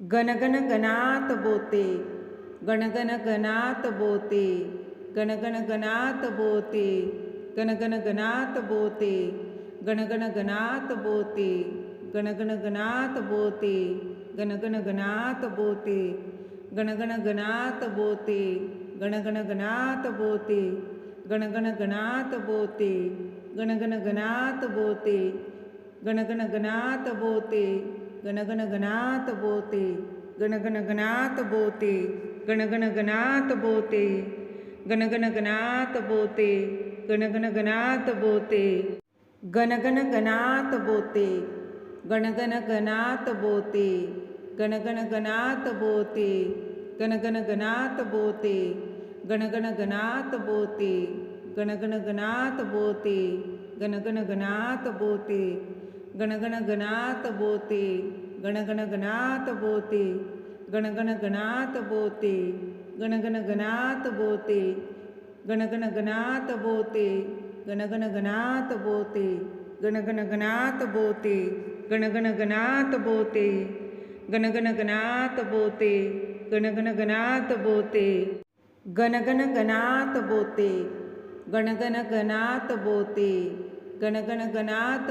गण गण गणात बोते गण गण गणात बोते गण गण गणात बोते गण गण गणात बोते गण गण गणात बोते गण गण गणात बोते गण गण गणात बोते गण गण गणात बोते गण गण गणात बोते गण गण गणात बोते गण गण गणात बोते गण गण गणात बोते गण गण गणात बोते गण गण गणात बोते गण गण गणात बोते गण गण गणात बोते गण गण गणात बोते गण गण गणात बोते गण गण गणात बोते गण गण गणात बोते गण गण गणात बोते गण गण गणात बोते गण गण गणात बोते गण गण गणात बोते गण गण गणात बोते गण गण गणात बोते गण गण गणात बोते गण गण गणात बोते गण गण गणात बोते गण गण गणात बोते गण गण गणात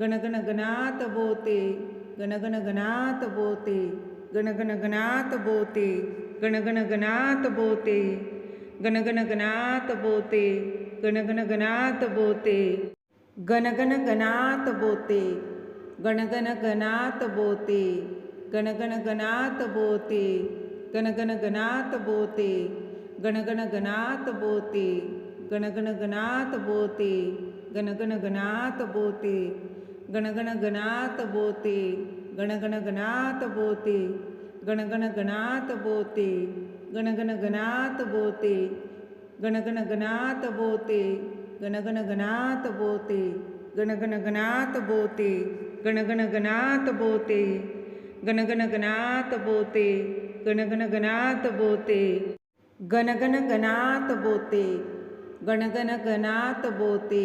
गण गण गणात बोते गण गण गणात बोते गण गण गणात बोते गण गण गणात बोते गण गण गणात बोते गण गण गणात बोते गण गण गणात बोते गण गण गणात बोते गण गण गणात बोते गण गण गणात बोते गण गण गणात बोते गण गण गणात बोते गण गण गणात बोते गण गण गणात बोते गण गण गणात बोते गण गण गणात बोते गण गण गणात बोते गण गण गणात बोते गण गण गणात बोते गण गण गणात बोते गण गण गणात बोते गण गण गणात बोते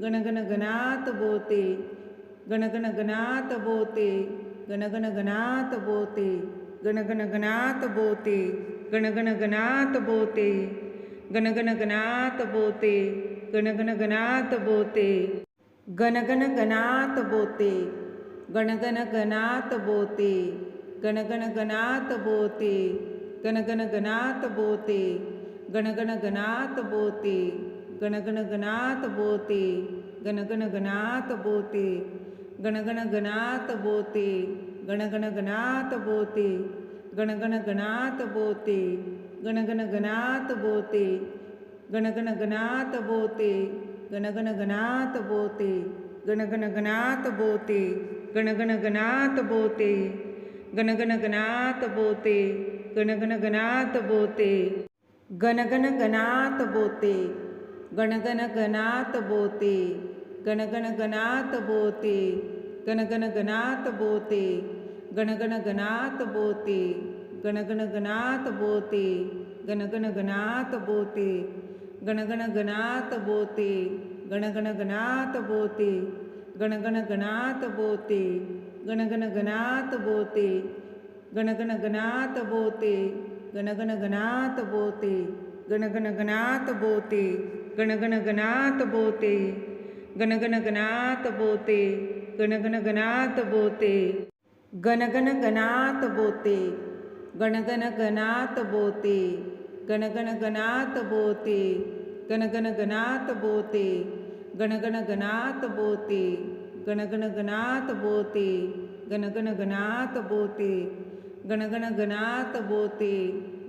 गण गण गणात बोते गण गण गणात बोते गण गण गणात बोते गण गण गणात बोते गण गण गणात बोते गण गण गणात बोते गण गण गणात बोते गण गण गणात बोते गण गण गणात बोते गण गण गणात बोते गण गण गणात बोते गण गण गणात बोते गण गण गणात बोते गण गण गणात बोते गण गण गणात बोते गण गण गणात बोते गण गण गणात बोते गण गण गणात बोते गण गण गणात बोते गण गण गणात बोते गण गण गणात बोते गण गण गणात बोते गण गण गणात बोते गण गण गणात बोते गण गण गणात बोते गण गण गणात बोते गण गण गणात बोते गण गण गणात बोते गण गण गणात बोते गण गण गणात बोते गण गण गणात बोते गण गण गणात बोते गण गण गणात बोते गण गण गणात बोते गण गण गणात बोते गण गण गणात बोते गण गण गणात बोते गण गण गणात बोते गण गण गणात बोते गण गण गणात बोते गण गण गणात बोते गण गण गणात बोते गण गण गणात बोते गण गण गणात बोते गण गण गणात बोते गण गण गणात बोते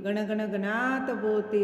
गण गण गणात बोते